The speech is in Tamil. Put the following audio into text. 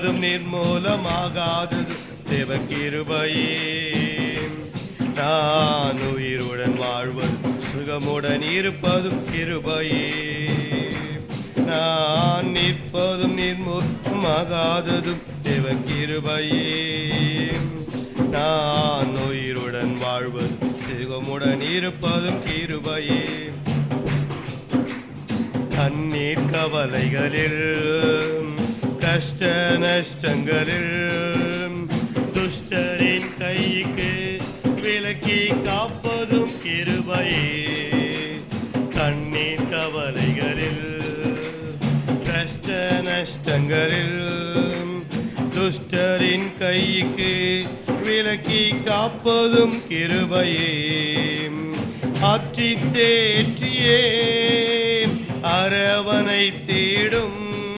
முழுவதும் நிர்மூலமாகாதது தேவ கிருபையே. நான் உயிருடன் வாழ்வது சுகமுடன் இருப்பதும் கிருபையே. நான் நிற்பதும் நிர்மூலமாகாததும் தேவ கிருபையே. நான் உயிருடன் வாழ்வது சுகமுடன் இருப்பதும் கிருபையே. தண்ணீர் கவலைகளில் கஷ்ட நஷ்டங்களில் துஷ்டரின் கைக்கு விலக்கி காப்பதும் கிருபையே. கண்ணீர் கவலைகளில் கஷ்ட நஷ்டங்களில் துஷ்டரின் கைக்கு விலக்கி காப்பதும் கிருபையே. ஆற்றி தேற்றியே தேடும்